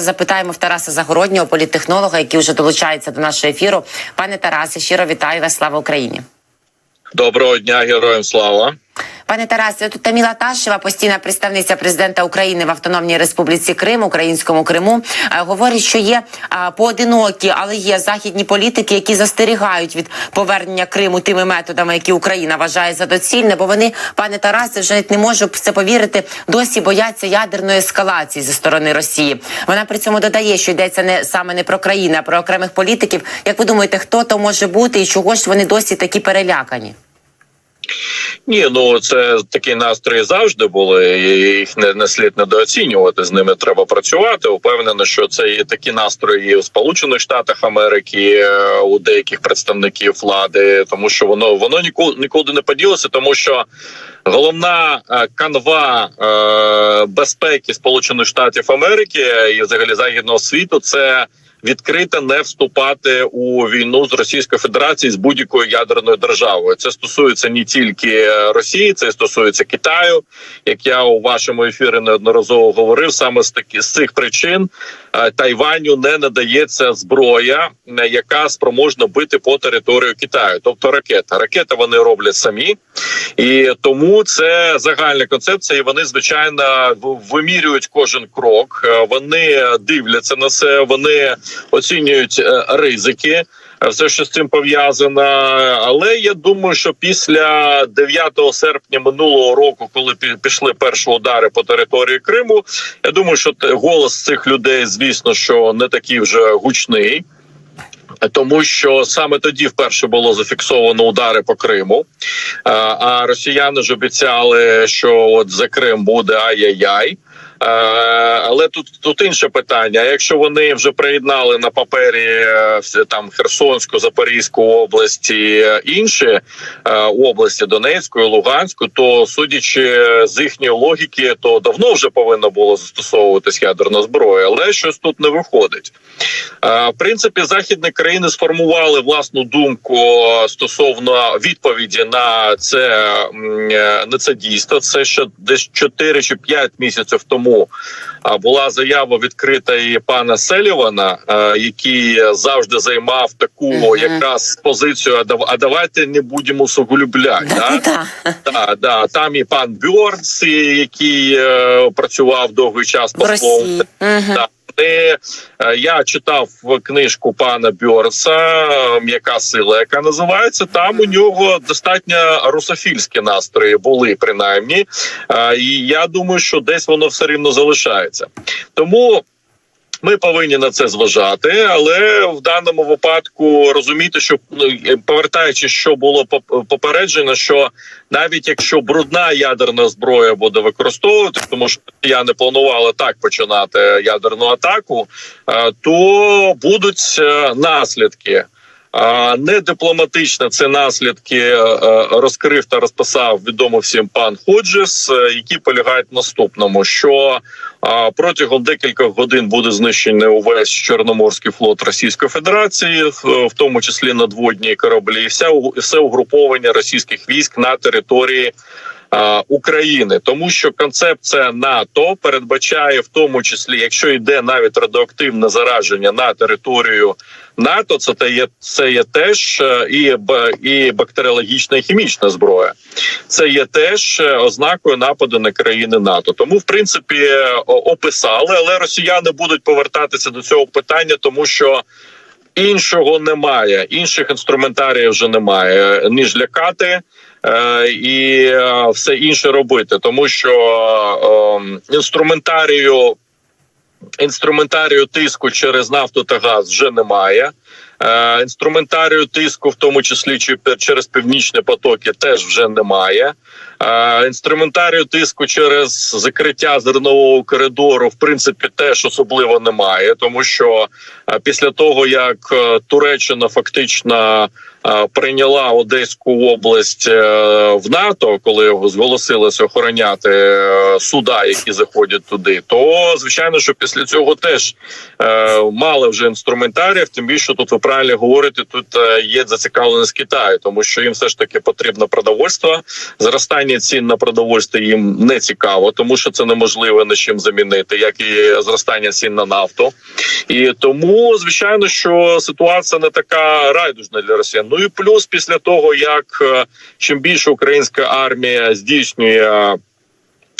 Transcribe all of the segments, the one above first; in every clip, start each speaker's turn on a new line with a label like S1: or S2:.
S1: Запитаємо в Тараса Загороднього, політтехнолога, який вже долучається до нашого ефіру. Пане Тарасе, щиро вітаю вас. Слава Україні.
S2: Доброго дня, героям слава.
S1: Пане Тарасе, тут Таміла Ташева, постійна представниця президента України в Автономній Республіці Крим, українському Криму, е, говорить, що є е, поодинокі, але є західні політики, які застерігають від повернення Криму тими методами, які Україна вважає за доцільне. Бо вони, пане Тарасе, вже не можу це повірити. Досі бояться ядерної ескалації зі сторони Росії. Вона при цьому додає, що йдеться не саме не про країну, а про окремих політиків. Як ви думаєте, хто то може бути і чого ж вони досі такі перелякані?
S2: Ні, ну це такі настрої завжди були. і Їх не, не слід недооцінювати. З ними треба працювати. Упевнено, що це є такі настрої у Сполучених Штатах Америки е, у деяких представників влади, тому що воно воно ніколи нікуди не поділося, тому що головна е, канва е, безпеки Сполучених Штатів Америки і взагалі західного світу це. Відкрито не вступати у війну з Російською Федерацією з будь-якою ядерною державою. Це стосується не тільки Росії, це стосується Китаю. Як я у вашому ефірі неодноразово говорив, саме з такі з цих причин е, Тайваню не надається зброя, е, яка спроможна бити по територію Китаю, тобто ракета. Ракети вони роблять самі, і тому це загальна концепція. і Вони звичайно вимірюють кожен крок. Е, Вони дивляться на це, вони оцінюють е, ризики. Е, Все, що з цим пов'язано, але я думаю, що після 9 серпня минулого року, коли пішли перші удари по території Криму, я думаю, що голос цих людей, звісно, що не такий вже гучний. Тому що саме тоді вперше було зафіксовано удари по Криму. А, А росіяни ж обіцяли, що от за Крим буде ай-яй-яй. Е, Але тут тут інше питання. Якщо вони вже приєднали на папері е, там Херсонську, Запорізьку області, е, інші області Донецької, Луганську, то судячи з їхньої логіки, то давно вже повинно було застосовуватись ядерна зброя, але щось тут не виходить. В принципі, західні країни сформували власну думку стосовно відповіді на це на це дійство. Це ще десь 4 чи 5 місяців тому а, була заява відкрита і пана Селівана, е, який завжди займав таку
S1: Мгм.
S2: якраз позицію. «А дав- А давайте не будемо усугублять. Да?
S1: Да-да-да.
S2: Да, да, там і пан Бьорнс, який е, працював довгий час послом.
S1: Мгм.
S2: Да. Вони, е, я читав книжку пана Бьорса М'яка сила, яка називається. Там у нього достатньо русофільські настрої були принаймні. Е, І я думаю, що десь воно все рівно залишається. Тому. Ми повинні на це зважати, але в даному випадку розуміти, що повертаючи, повертаючись, що було поп- попереджено, що навіть якщо брудна ядерна зброя буде використовувати, тому що я не планувала так починати ядерну атаку, е, то будуть е, наслідки. Не дипломатично це наслідки е, е, розкрив та розписав відомо всім пан Ходжес, е, які полягають в наступному, що протягом декількох годин буде знищений увесь чорноморський флот Російської Федерації, в тому числі надводні кораблі, і вся все угруповання російських військ на території. А, України, тому що концепція НАТО передбачає в тому числі, якщо йде навіть радіоактивне зараження на територію НАТО, це те є це є теж е, і і бактеріологічна і хімічна зброя. Це є теж е, ознакою нападу на країни НАТО. Тому, в принципі, е, описали, але росіяни будуть повертатися до цього питання, тому що. Іншого немає, інших інструментаріїв вже немає е, ніж лякати е, і е, все інше робити, тому що е, інструментарію інструментарію тиску через нафту та газ вже немає. Е, інструментарію тиску, в тому числі через північні потоки, теж вже немає. Інструментарію тиску через закриття зернового коридору, в принципі, теж особливо немає, тому що після того як е, Туреччина фактично прийняла Одеську область е, в НАТО, коли зголосилася охороняти е, суда, які заходять туди, то звичайно, що після цього теж мали вже інструментарів, тим більше тут ви правильно говорите, тут є зацікавленість Китаю, тому що їм все ж таки потрібно продовольство. Зростання цін на продовольство їм не цікаво, тому що це неможливо на чим замінити, як і зростання цін на нафту. І тому, звичайно, що ситуація не така райдужна для росіян. Ну і плюс після того, як е, чим більше українська армія здійснює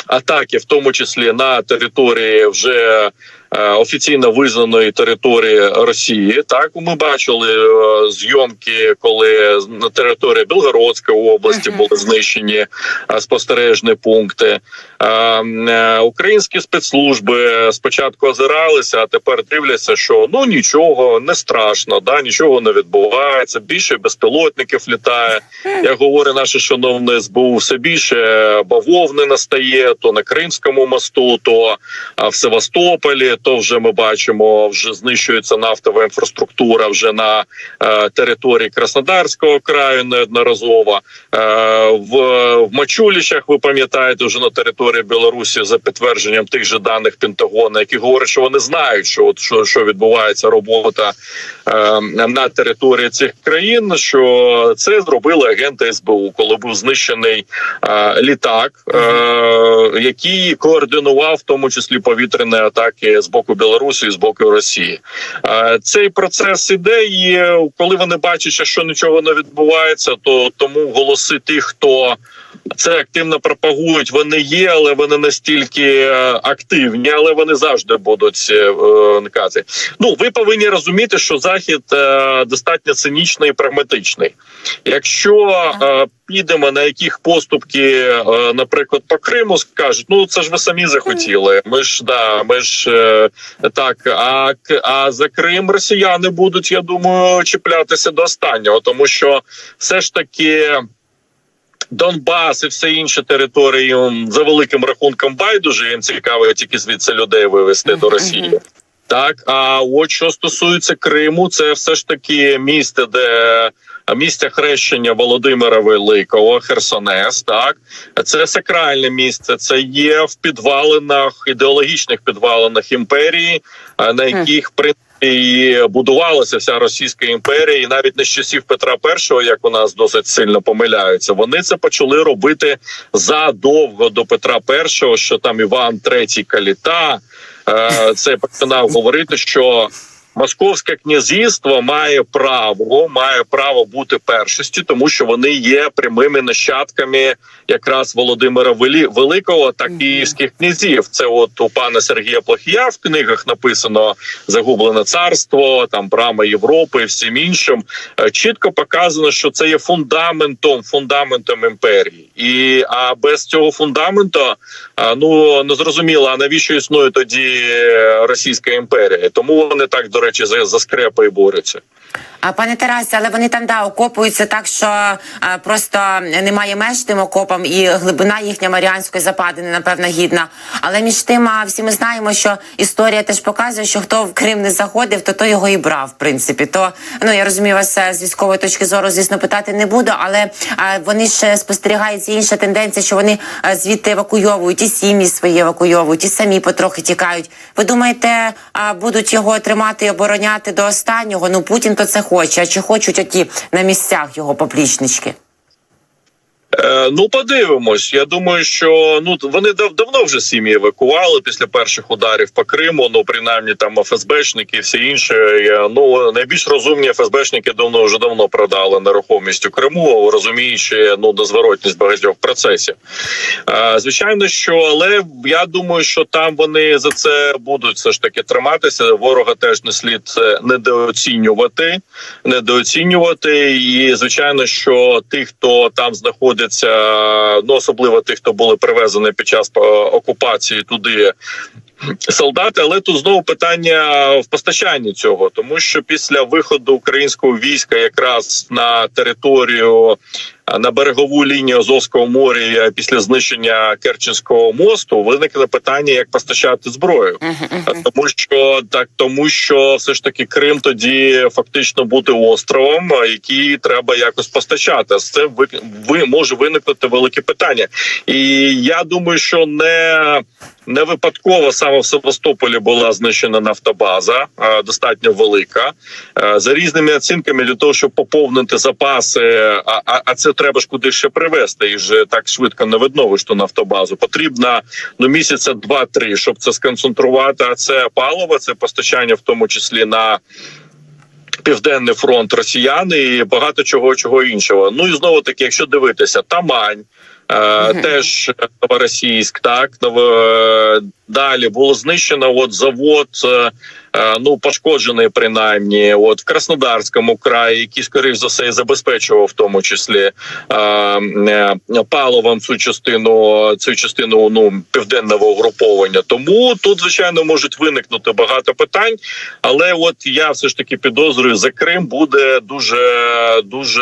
S2: атаки, в тому числі на території вже офіційно визнаної території Росії. Так ми бачили е, зйомки, коли на території Білгородської області були знищені е, спостережні пункти. Е, е, Українські спецслужби спочатку озиралися, а тепер дивляться, що ну нічого не страшно, да нічого не відбувається. Більше безпілотників літає. Як говорить наше шановне СБУ, все більше бавовни настає то на Кримському мосту, то в Севастополі. То вже ми бачимо, вже знищується нафтова інфраструктура вже на е, території Краснодарського краю неодноразово. Е, в, в Мачуліщах, ви пам'ятаєте, вже на території Білорусі за підтвердженням тих же даних Пентагона, які говорять, що вони знають, що от що, що відбувається робота е, на території цих країн. Що це зробили агенти СБУ, коли був знищений е, літак, е, який координував в тому числі повітряні атаки з боку Білорусі і з боку Росії. Е, цей процес іде, і коли вони бачать, що нічого не відбувається, то тому голоси тих, хто це активно пропагують, вони є, але вони настільки е, активні, але вони завжди будуть е, уникати. Ну ви повинні розуміти, що захід е, достатньо цинічний і прагматичний. Якщо е, підемо на яких поступки, е, наприклад, по Криму скажуть, ну це ж ви самі захотіли. Ми ж да, ми ж е, так. А а за Крим росіяни будуть, я думаю, чіплятися до останнього, тому що все ж таки. Донбас і все інші території за великим рахунком байдуже. Їм цікаво тільки звідси людей вивезти до Росії. Так, а от що стосується Криму, це все ж таки місце, де місце хрещення Володимира Великого, Херсонес. Так, це сакральне місце. Це є в підвалинах ідеологічних підвалинах імперії, на яких принципі, і будувалася вся Російська імперія, і навіть не з часів Петра І, як у нас досить сильно помиляються, вони це почали робити задовго до Петра І, що там Іван III Каліта е, це починав говорити, що Московське князівство має право, має право бути першості, тому що вони є прямими нащадками якраз Володимира Великого та київських князів. Це от у пана Сергія Плохія в книгах написано Загублене царство, там брама Європи і всім іншим. Е, Чітко показано, що це є фундаментом, фундаментом імперії, і а без цього фундаменту ну не зрозуміло, а навіщо існує тоді е, Російська імперія? Тому вони так до речі за, за скрепи борються.
S1: Пане Тарасе, але вони там да окопуються так, що а, просто немає меж тим окопам, і глибина їхня Маріанської западини, напевно, гідна. Але між тим, а, всі ми знаємо, що історія теж показує, що хто в Крим не заходив, то той його і брав. В принципі, то ну я розумію вас е, з військової точки зору, звісно, питати не буду, але а, вони ж спостерігається інша тенденція, що вони а, звідти евакуйовують і сім'ї свої евакуйовують, і самі потрохи тікають. Ви думаєте, а, будуть його тримати і обороняти до останнього? Ну Путін то це хоче. А чи хочуть оті на місцях його поплічнички?
S2: Е, ну, подивимось. Я думаю, що ну вони дав давно вже сім'ї евакували після перших ударів по Криму. Ну принаймні там ФСБшники і все інше. Е, Ну найбільш розумні ФСБшники давно вже давно продали нерухомість у Криму, розуміючи ну незворотність багатьох процесів. Е, Звичайно, що але я думаю, що там вони за це будуть все ж таки триматися. Ворога теж не слід недооцінювати, недооцінювати. І звичайно, що тих, хто там знаходиться, ну особливо тих, хто були привезені під час е, окупації туди. Солдати, але тут знову питання в постачанні цього, тому що після виходу українського війська якраз на територію е, на берегову лінію Азовського моря е, після знищення Керченського мосту, виникне питання, як постачати зброю. Тому що так, тому що все ж таки Крим тоді фактично бути островом, який треба якось постачати. З цим ви, ви може виникнути велике питання, і я думаю, що не. Не випадково саме в Севастополі була знищена нафтобаза, достатньо велика. Е, За різними оцінками для того, щоб поповнити запаси, а, а, а це треба ж куди ще привезти, і ж так швидко не відновиш ту нафтобазу. Потрібно ну місяця два-три, щоб це сконцентрувати. А це паливо, це постачання, в тому числі на. Південний фронт росіян і багато чого чого іншого. Ну і знову таки, якщо дивитися, Тамань. Е,
S1: Мгм.
S2: Теж Новоросійськ, так далі було знищено. От завод, е, е, ну пошкоджений принаймні. От в Краснодарському краї, який скоріш за все і забезпечував в тому числі е, паливом цю частину, цю частину ну південного угруповання. Тому тут звичайно можуть виникнути багато питань. Але от я все ж таки підозрюю, за Крим буде дуже дуже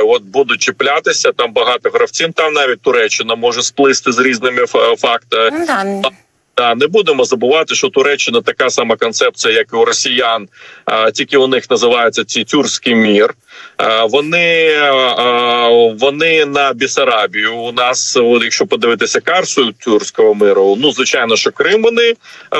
S2: от будуть чіплятися. Там багато гравців. Там навіть Туреччина може сплисти з різними фа- фактами. Та не будемо забувати, що Туреччина така сама концепція, як і у росіян, а, тільки у них називається ці тюркський мір. Вони вони на Бісарабію. У нас, якщо подивитися карту тюркського миру, ну звичайно, що Крим вони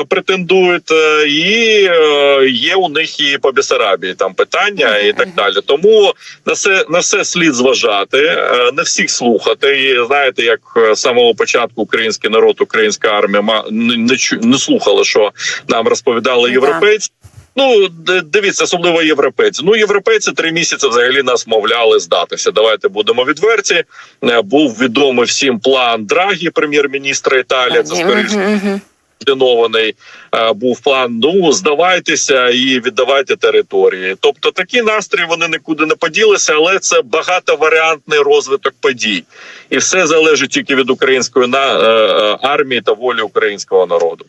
S2: претендують, е, і е, є у них і по Бісарабії там питання і так далі. Тому на все на все слід зважати, е, не всіх слухати. І знаєте, як е, з самого початку український народ, українська армія не, не, слухала, що нам розповідали європейці. Ну дивіться, особливо європейці. Ну європейці три місяці взагалі нас мовляли здатися. Давайте будемо відверті. Е, Був відомий всім план Драгі, прем'єр-міністра Італії. Це скоріше координований е, був план. Ну здавайтеся і віддавайте території. Тобто такі настрої вони нікуди не поділися, але це багатоваріантний розвиток подій, і все залежить тільки від української на е, армії та волі українського народу.